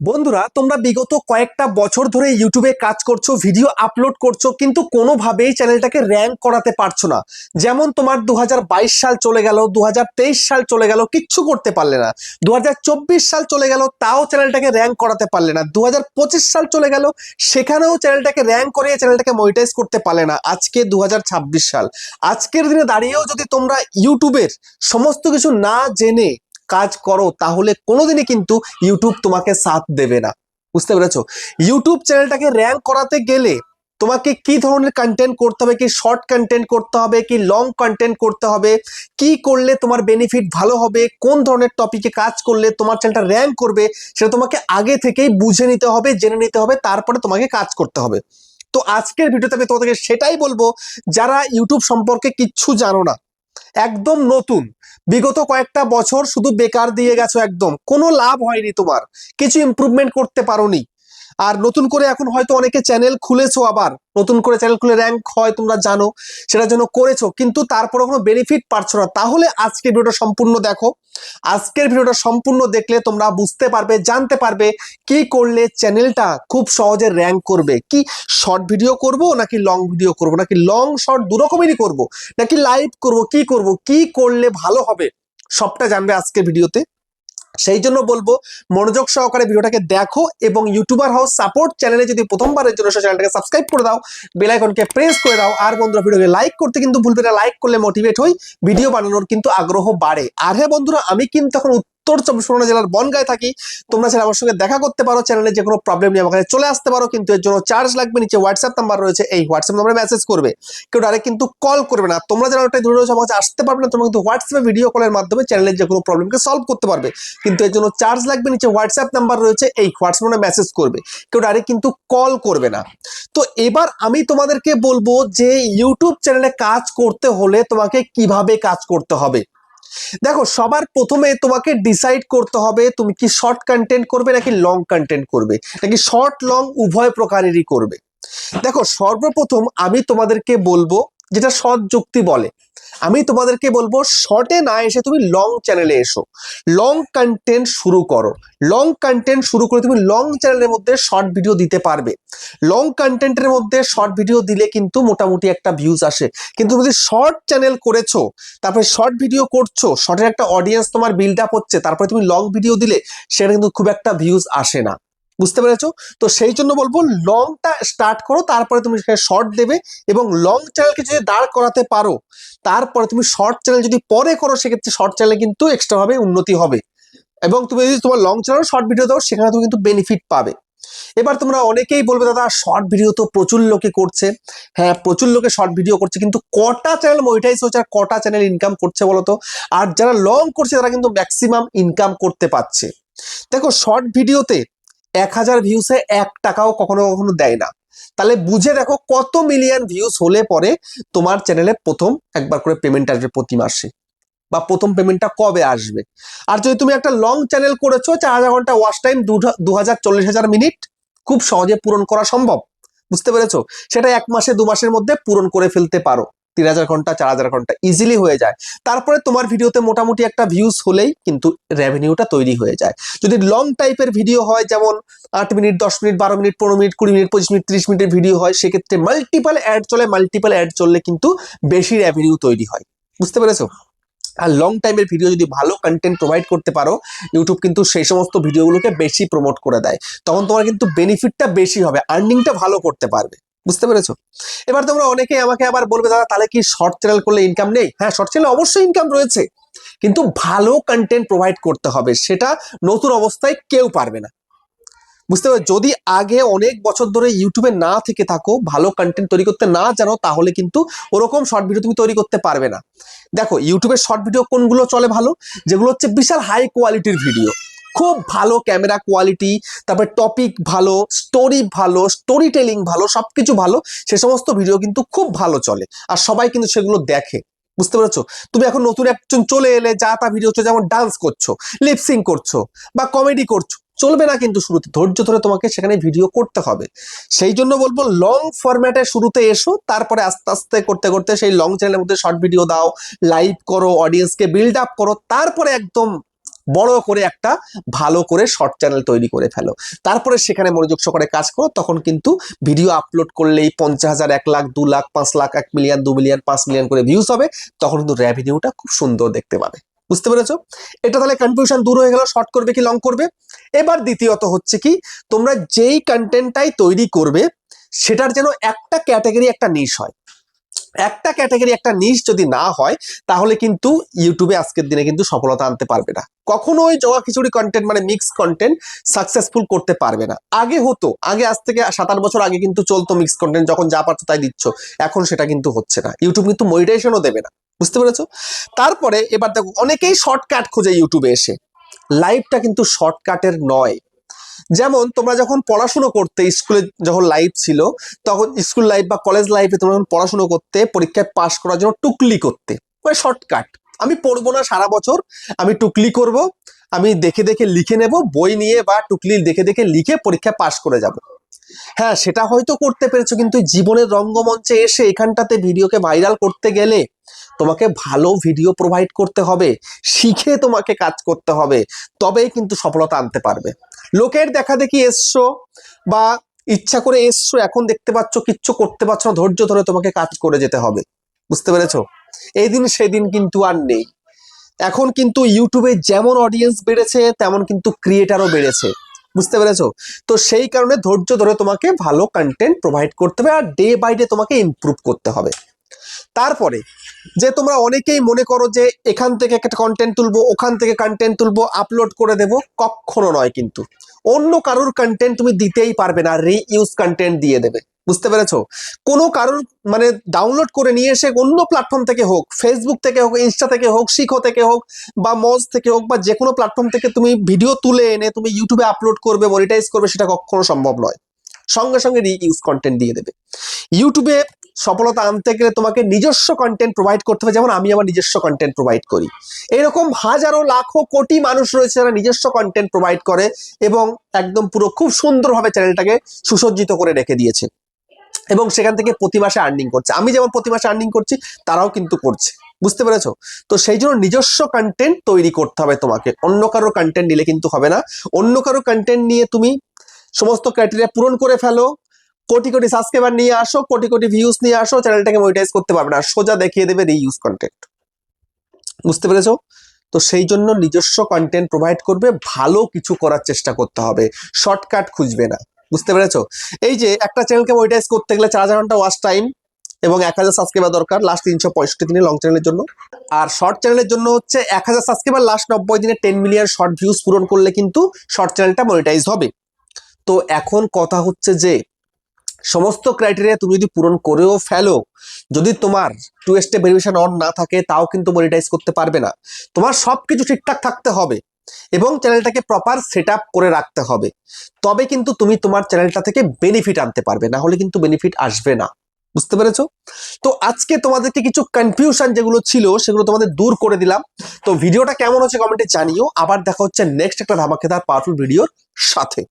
বন্ধুরা, তোমরা বিগত কয়েকটা বছর ধরে ইউটিউবে কাজ করছ, ভিডিও আপলোড করছ, কিন্তু কোনোভাবেই চ্যানেলটাকে র্যাঙ্ক করাতে পারছ না। যেমন তোমার দু হাজার বাইশ সাল চলে গেল দু হাজার তেইশ সাল চলে গেল, কিচ্ছু করতে পারলে না। দু হাজার চব্বিশ সাল চলে গেল, তাও চ্যানেলটাকে র্যাঙ্ক করাতে পারলে না। দু হাজার পঁচিশ সাল চলে গেল, সেখানেও চ্যানেলটাকে র্যাঙ্ক করিয়ে চ্যানেলটাকে মনিটাইজ করতে পারলে না। আজকে দু হাজার ছাব্বিশ সাল। আজকের দিনে দাঁড়িয়েও যদি তোমরা ইউটিউবের সমস্ত কিছু না জেনে কাজ করো, তাহলে কোনোদিনই কিন্তু ইউটিউব তোমাকে সাথ দেবে না। বুঝতে পেরেছ? ইউটিউব চ্যানেলটাকে র্যাঙ্ক করাতে গেলে তোমাকে কি ধরনের কন্টেন্ট করতে হবে, কি শর্ট কন্টেন্ট করতে হবে, কি লং কন্টেন্ট করতে হবে, কি করলে তোমার বেনিফিট ভালো হবে, কোন ধরনের টপিকে কাজ করলে তোমার চ্যানেলটা র্যাঙ্ক করবে, সেটা তোমাকে আগে থেকেই বুঝে নিতে হবে, জেনে নিতে হবে, তারপরে তোমাকে কাজ করতে হবে। তো আজকের ভিডিওতে আমি তোমাদেরকে সেটাই বলব, যারা ইউটিউব সম্পর্কে কিচ্ছু জানো না একদম নতুন। বিগত কয়েকটা বছর শুধু বেকার দিয়ে গেছো একদম। কোনো লাভ হয়নি তোমার। কিছু ইম্প্রুভমেন্ট করতে পারোনি। আর নতুন করে এখন হয়তো অনেকে চ্যানেল খুলেছো আবার। নতুন করে চ্যানেল খুলে র্যাঙ্ক হয়, তোমরা জানো, সেটার জন্য করেছ, কিন্তু তারপরে কোনো বেনিফিট পাচ্ছ না। তাহলে আজকের ভিডিওটা সম্পূর্ণ দেখো। আজকের ভিডিওটা সম্পূর্ণ দেখলে তোমরা বুঝতে পারবে, জানতে পারবে কি করলে চ্যানেলটা খুব সহজে র্যাঙ্ক করবে। কি শর্ট ভিডিও করব, নাকি লং ভিডিও করব? নাকি লং শর্ট দু রকমেরই করব? নাকি লাইভ করব? কি করব? কি করলে ভালো হবে? সবটা জানবে আজকের ভিডিওতে। সেই জন্য বলব মনোযোগ সহকারে ভিডিওটাকে দেখো এবং ইউটিউবার হাউস সাপোর্ট চ্যানেলে যদি প্রথমবারের জন্য চ্যানেলটাকে সাবস্ক্রাইব করে দাও বেলাইকনকে প্রেস করে দাও। আর বন্ধুরা, ভিডিওকে লাইক করতে কিন্তু ভুলবে না। লাইক করলে মোটিভেট হই ভিডিও বানানোর কিন্তু আগ্রহ বাড়ে। আর হ্যাঁ বন্ধুরা, আমি কিন্তু এখন উত্তর চব্বিশ পরগনা জেলার বনগায় থাকি। তোমরা চাইলে আমার সঙ্গে দেখা করতে পারো চ্যানেলে যে কোনো প্রবলেম নিয়ে আমার কাছে চলে আসতে পারো, কিন্তু এর জন্য চার্জ লাগবে, নিচে হোয়াটসঅ্যাপ নাম্বার রয়েছে, এই হোয়াটসঅ্যাপ নাম্বারে মেসেজ করবে। কেউ ডাইরেক্ট কিন্তু কল করবে না। তোমরা যারা ওটাই ধরে রয়েছে আমার আসতে পারবে না, তোমরা কিন্তু হোয়াটসঅ্যাপে ভিডিও কলের মাধ্যমে চ্যানেলের যে কোনো প্রবলেমকে সলভ করতে পারবে। কিন্তু এর জন্য চার্জ লাগবে, নিচে হোয়াটসঅ্যাপ নাম্বার রয়েছে, এই হোয়াটসঅ্যাপ নাম্বারে মেসেজ করবে। কেউ ডাইরেক্ট কিন্তু কল করবে না। তো এবার আমি তোমাদেরকে বলব যে ইউটিউব চ্যানেলে কাজ করতে হলে তোমাকে কীভাবে কাজ করতে হবে? দেখো, সবার প্রথমে তোমাকে ডিসাইড করতে হবে তুমি কি শর্ট কন্টেন্ট করবে নাকি লং কন্টেন্ট করবে। নাকি শর্ট লং উভয় প্রকারেরই করবে। দেখো, সর্বপ্রথম আমি তোমাদেরকে বলব যেটা সৎ যুক্তি বলে। আমি তোমাদেরকে বলব শর্টে না এসে তুমি লং চ্যানেলে এসো। লং কন্টেন্ট শুরু করো। লং কন্টেন্ট শুরু করে তুমি লং চ্যানেলের মধ্যে শর্ট ভিডিও দিতে পারবে। লং কন্টেন্টের মধ্যে শর্ট ভিডিও দিলে কিন্তু মোটামুটি একটা ভিউজ আসে। কিন্তু যদি শর্ট চ্যানেল করেছ, তারপরে শর্ট ভিডিও করছ শর্টের একটা অডিয়েন্স তোমার বিল্ড আপ হচ্ছে, তারপরে তুমি লং ভিডিও দিলে, সেটা কিন্তু খুব একটা ভিউজ আসে না। বুঝতে পেরেছ? তো সেই জন্য বলব লংটা স্টার্ট করো, তারপরে তুমি সেখানে শর্ট দেবে এবং লং চ্যানেলকে যদি দাঁড় করাতে পারো, তারপরে তুমি শর্ট চ্যানেল যদি পরে করো, সেক্ষেত্রে শর্ট চ্যানেলে কিন্তু এক্সট্রাভাবে উন্নতি হবে। এবং তুমি যদি তোমার লং চ্যানেল শর্ট ভিডিও দাও, সেখানে তুমি কিন্তু বেনিফিট পাবে। এবার তোমরা অনেকেই বলবে, দাদা শর্ট ভিডিও তো প্রচুর লোকে করছে। হ্যাঁ প্রচুর লোকে শর্ট ভিডিও করছে, কিন্তু কটা চ্যানেল মনিটাইজ হচ্ছে আর কটা চ্যানেল ইনকাম করছে বলতো আর যারা লং করছে, তারা কিন্তু ম্যাক্সিমাম ইনকাম করতে পারছে। দেখো শর্ট ভিডিওতে এক হাজার ভিউসে এক টাকাও কখনো কখনো দেয় না। তাহলে বুঝে দেখো কত মিলিয়ন ভিউজ হলে পরে তোমার চ্যানেলে প্রথম একবার করে পেমেন্ট আসবে প্রতি মাসে বা প্রথম পেমেন্টটা কবে আসবে। আর যদি তুমি একটা লং চ্যানেল করেছ, চার হাজার ঘণ্টা ওয়াচ টাইম দু হাজার চল্লিশ হাজার মিনিট খুব সহজে পূরণ করা সম্ভব। বুঝতে পেরেছ? সেটা এক মাসে, দু মাসের মধ্যে পূরণ করে ফেলতে পারো। তিন হাজার ঘণ্টা, চার হাজার ঘণ্টা ইজিলি হয়ে যায়। তারপরে তোমার ভিডিওতে মোটামুটি একটা ভিউজ হলেই কিন্তু রেভিনিউটা তৈরি হয়ে যায়। যদি লং টাইপের ভিডিও হয়, যেমন আট মিনিট, দশ মিনিট, বারো মিনিট, পনেরো মিনিট, কুড়ি মিনিট, পঁচিশ মিনিট, ত্রিশ মিনিটের ভিডিও হয়, সেক্ষেত্রে মাল্টিপাল অ্যাড চলে মাল্টিপাল অ্যাড চললে কিন্তু বেশি রেভিনিউ তৈরি হয়। বুঝতে পেরেছ? আর লং টাইমের ভিডিও যদি ভালো কন্টেন্ট প্রোভাইড করতে পারো ইউটিউব কিন্তু সেই সমস্ত ভিডিওগুলোকে বেশি প্রমোট করে দেয়। তখন তোমার কিন্তু বেনিফিটটা বেশি হবে আর্নিংটা ভালো করতে পারবে। বুঝতে পেরেছ? এবার তোমরা অনেকে আমাকে আবার বলবে, দাদা, তাহলে কি শর্ট চ্যানেল করলে ইনকাম নেই? হ্যাঁ শর্ট চ্যানেলে অবশ্যই ইনকাম রয়েছে। কিন্তু ভালো কন্টেন্ট প্রোভাইড করতে হবে, সেটা নতুন অবস্থায় কেউ পারবে না। বুঝতে পারছ যদি আগে অনেক বছর ধরে ইউটিউবে না থেকে থাকো, ভালো কন্টেন্ট তৈরি করতে না জানো, তাহলে কিন্তু ওরকম শর্ট ভিডিও তুমি তৈরি করতে পারবে না। দেখো ইউটিউবের শর্ট ভিডিও কোনগুলো চলে ভালো? যেগুলো হচ্ছে বিশাল হাই কোয়ালিটির ভিডিও খুব ভালো ক্যামেরা কোয়ালিটি তারপরে টপিক ভালো স্টোরি ভালো স্টোরি টেলিং ভালো সব কিছু ভালো, সে সমস্ত ভিডিও কিন্তু খুব ভালো চলে। আর সবাই কিন্তু সেগুলো দেখে। বুঝতে পেরেছ? তুমি এখন নতুন একজন চলে এলে, যা তা ভিডিও হচ্ছে, যেমন ডান্স করছ লিপসিং করছ, বা কমেডি করছ, চলবে না কিন্তু শুরুতে। ধৈর্য ধরে তোমাকে সেখানে ভিডিও করতে হবে। সেই জন্য বলব লং ফরম্যাটে শুরুতে এসো, তারপরে আস্তে আস্তে করতে করতে সেই লং চ্যানেলের মধ্যে শর্ট ভিডিও দাও লাইভ করো অডিয়েন্সকে বিল্ড আপ করো, তারপরে একদম বড় করে একটা ভালো করে শর্ট চ্যানেল তৈরি করে ফেলো। তারপরে সেখানে মনোযোগ সহকারে কাজ করো, তখন কিন্তু ভিডিও আপলোড করলেই পঞ্চাশ হাজার, এক লাখ, দু লাখ, পাঁচ লাখ, এক মিলিয়ন দু মিলিয়ন পাঁচ মিলিয়ন করে ভিউজ হবে, তখন কিন্তু রেভিনিউটা খুব সুন্দর দেখতে পাবে। বুঝতে পেরেছ? এটা তাহলে কনফিউশন দূর হয়ে গেল শর্ট করবে কি লং করবে? এবার দ্বিতীয়ত হচ্ছে কি, তোমরা যেই কন্টেন্টটাই তৈরি করবে, সেটার যেন একটা ক্যাটাগরি একটা নিশ হয়। একটা ক্যাটাগরি একটা নিশ যদি না হয়, তাহলে কিন্তু ইউটিউবে আজকের দিনে কিন্তু সফলতা আনতে পারবে না। কখনোই জগা খিচুড়ি কন্টেন্ট মানে মিক্স কন্টেন্ট সাকসেসফুল করতে পারবে না। আগে হতো, আগে আজ থেকে সাত আট বছর আগে কিন্তু চলতো মিক্স কন্টেন্ট যখন যা পারছ তাই দিচ্ছ। এখন সেটা কিন্তু হচ্ছে না। ইউটিউব কিন্তু মনিটাইজেশনও দেবে না। বুঝতে পেরেছ? তারপরে এবার দেখো, অনেকেই শর্টকাট খোঁজে ইউটিউবে এসে। লাইভটা কিন্তু শর্টকাটের নয়। যেমন তোমরা যখন পড়াশুনো করতে স্কুলে যখন লাইফ ছিল, তখন স্কুল লাইফ বা কলেজ লাইফে তোমরা যখন পড়াশুনো করতে, পরীক্ষায় পাশ করার জন্য টুকলি করতে। মানে শর্টকাট আমি পড়ব না সারা বছর, আমি টুকলি করব, আমি দেখে দেখে লিখে নেব, বই নিয়ে বা টুকলি দেখে দেখে লিখে পরীক্ষায় পাশ করে যাব। হ্যাঁ সেটা হয়তো করতে পেরেছ, কিন্তু জীবনের রঙ্গমঞ্চে এসে এখানটাতে ভিডিওকে ভাইরাল করতে গেলে তোমাকে ভালো ভিডিও প্রোভাইড করতে হবে, শিখে তোমাকে কাজ করতে হবে, তবেই কিন্তু সফলতা আনতে পারবে। লোকের দেখা দেখি এসছো বা ইচ্ছা করে এসছো, এখন দেখতে পাচ্ছ, কিচ্ছু করতে পারছ না, ধৈর্য ধরে তোমাকে কাজ করে যেতে হবে। বুঝতে পেরেছ? এই দিন সেদিন কিন্তু আর নেই। এখন কিন্তু ইউটিউবে যেমন অডিয়েন্স বেড়েছে, তেমন কিন্তু ক্রিয়েটারও বেড়েছে। বুঝতে পেরেছ? তো সেই কারণে ধৈর্য ধরে তোমাকে ভালো কন্টেন্ট প্রোভাইড করতে হবে আর ডে বাই ডে তোমাকে ইমপ্রুভ করতে হবে। তারপরে যে তোমরা অনেকেই মনে করো যে এখান থেকে একটা কন্টেন্ট তুলবো, ওখান থেকে কন্টেন্ট তুলবো আপলোড করে দেবো, কখনো নয় কিন্তু। অন্য কারোর কন্টেন্ট তুমি দিতেই পারবে না রি ইউজ কন্টেন্ট দিয়ে দেবে। বুঝতে পেরেছ? কোনো কারোর মানে ডাউনলোড করে নিয়ে এসে অন্য প্ল্যাটফর্ম থেকে হোক ফেসবুক থেকে হোক ইনস্টা থেকে হোক শিখো থেকে হোক, বা মজ থেকে হোক, বা যে কোনো প্ল্যাটফর্ম থেকে তুমি ভিডিও তুলে এনে তুমি ইউটিউবে আপলোড করবে মনিটাইজ করবে, সেটা কখনো সম্ভব নয়। সঙ্গে সঙ্গে রি ইউজ কন্টেন্ট দিয়ে দেবে। ইউটিউবে সফলতা আনতে গেলে তোমাকে নিজস্ব কন্টেন্ট প্রোভাইড করতে হবে। যেমন আমি আমার নিজস্ব কন্টেন্ট প্রোভাইড করি। এরকম হাজারো, লাখো, কোটি মানুষ রয়েছে যারা নিজস্ব কন্টেন্ট প্রোভাইড করে এবং একদম পুরো খুব সুন্দরভাবে চ্যানেলটাকে সুসজ্জিত করে রেখে দিয়েছে। এবং সেখান থেকে প্রতি মাসে আর্নিং করছে। আমি যেমন প্রতি মাসে আর্নিং করছি, তারাও কিন্তু করছে। বুঝতে পেরেছ? তো সেই জন্য নিজস্ব কন্টেন্ট তৈরি করতে হবে তোমাকে। অন্য কারও কন্টেন্ট নিলে কিন্তু হবে না। অন্য কারও কন্টেন্ট নিয়ে তুমি সমস্ত ক্রাইটেরিয়া পূরণ করে ফেলো। কোটি কোটি সাবস্ক্রাইবার নিয়ে আসো, কোটি কোটি ভিউজ নিয়ে আসো চ্যানেলটাকে মনিটাইজ করতে পারবে না সোজা দেখিয়ে দেবে রিইউজ কন্টেন্ট বুঝতে পেরেছ? তো সেই জন্য নিজস্ব কন্টেন্ট প্রোভাইড করবে, ভালো কিছু করার চেষ্টা করতে হবে। শর্টকাট খুঁজবে না। বুঝতে পেরেছ? এই যে একটা চ্যানেলকে মনিটাইজ করতে গেলে চার হাজার ঘণ্টা ওয়াচ টাইম এবং এক হাজার সাবস্ক্রাইবার দরকার লাস্ট তিনশো পঁয়ষট্টি দিনে লং চ্যানেলের জন্য। আর শর্ট চ্যানেলের জন্য হচ্ছে এক হাজার সাবস্ক্রাইবার লাস্ট নব্বই দিনে টেন মিলিয়ন শর্ট ভিউজ পূরণ করলে কিন্তু শর্ট চ্যানেলটা মনিটাইজ হবে। তো এখন কথা হচ্ছে যে সমস্ত ক্রাইটেরিয়া তুমি যদি পূরণ করেও ফেলো, যদি তোমার টু স্টেপ ভেরিফিকেশন অন না থাকে, তাও কিন্তু মনিটাইজ করতে পারবে না। তোমার সব কিছু ঠিকঠাক থাকতে হবে এবং চ্যানেলটাকে প্রপার সেট করে রাখতে হবে। তবে কিন্তু তুমি তোমার চ্যানেলটা থেকে বেনিফিট আনতে পারবে, না হলে কিন্তু বেনিফিট আসবে না। বুঝতে পেরেছ? তো আজকে তোমাদেরকে কিছু কনফিউশন যেগুলো ছিল, সেগুলো তোমাদের দূর করে দিলাম। তো ভিডিওটা কেমন হচ্ছে কমেন্টে জানিও। আবার দেখা হচ্ছে নেক্সট একটা ধামাকেদার পাওয়ারফুল ভিডিওর সাথে।